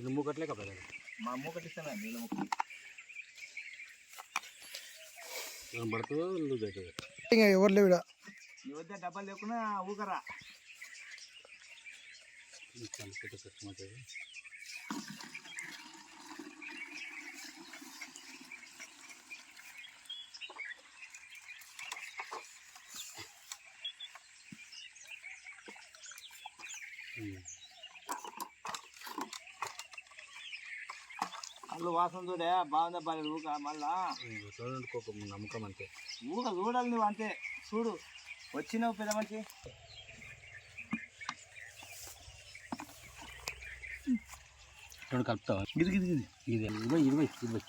దీన్ని మూకట్లే కదా మా అమ్మ ఒకటి ఇస్తాను నీళ్ళ ముక్క మనం పడుతుందో లూజ్ అవుతుంది ఇంకా ఎవరు లేవు ఈడ. నీ వద్ద డబ్బాలు లేకుండా ఊకరా. కలిపితే కష్టం అవుతుంది ఉమ్. అల్లు వాసన చూడే బాగుందా బాగా ఊక మళ్ళా? చూడండి నమ్మకం అంతే. ఊక చూడాలి నువ్వు అంతే చూడు. వచ్చినావు పెద్ద మనిషి చూడండి కలుపుతావా? ఇది ఇది ఇది ఇది ఇరవై ఇరవై ఇరవై